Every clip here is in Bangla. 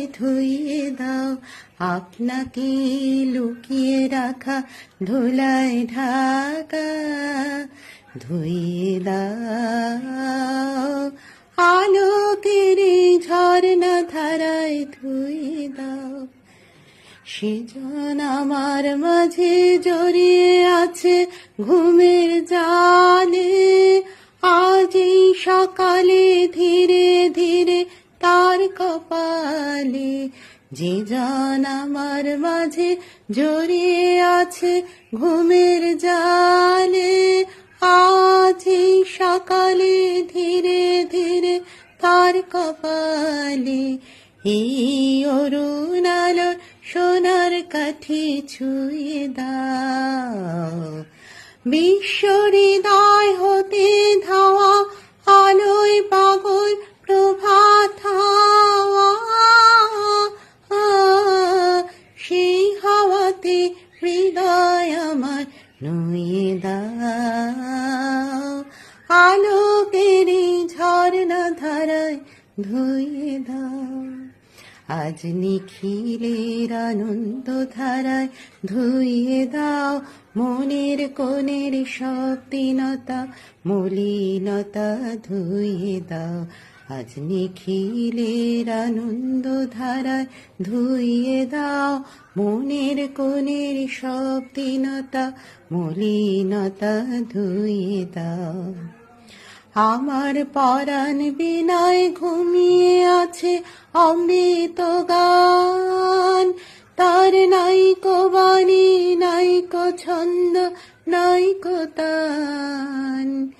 ধারায় ধুইয়ে দাও আপনাকে লুকিয়ে রাখা ধুলায় ঢাকা ধুইয়ে দাও আলোকের ঝর্ণা ধারায় ধুইয়ে দাও সেজন আমার মাঝে জড়িয়ে আছে ঘুমের জালে। তার কপালে, যে জন আমার মাঝে জড়িয়ে আছে ঘুমের জালে, আজ সকালে ধীরে ধীরে তার কপালে এই অরুণ আলোর সোনার কাঠি ছুঁয়ে দাও। বিশ্ব হৃদয় নুয়ে আলোকের ঝর্ণা ধারায় ধুয়ে দাও। আজ নিখিলের আনন্দ ধারায় ধুইয়ে দাও মনের কোণের শক্তিনতা, মলিনতা ধুইয়ে দাও। আজ নিখিলের আনন্দ ধারায় ধুইয়ে দাও মনের কোণের শক্তিনতা, মলিনতা ধুইয়ে দাও। আমার পরাণ বিনায় ঘুমিয়ে আছে অমৃত গান। তার নাইকো বাণী নাইকো ছন্দ নাইকো তান।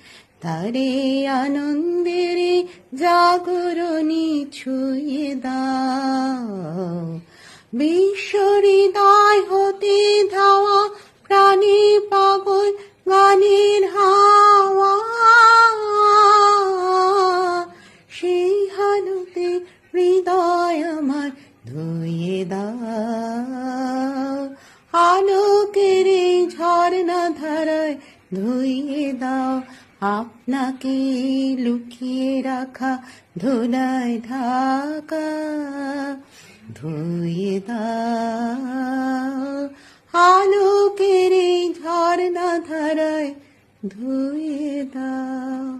তারে আনন্দের জাগরণী ছুঁয়ে দাও। বিশ্ব ধুয়ে দাও আলোকের এই ঝর্ণা ধারায় ধুয়ে দাও আপনাকে লুকিয়ে রাখা ধুলায় ঢাকা। ধুয়ে দাও আলোকের এই ঝর্ণা ধারায় ধুয়ে দাও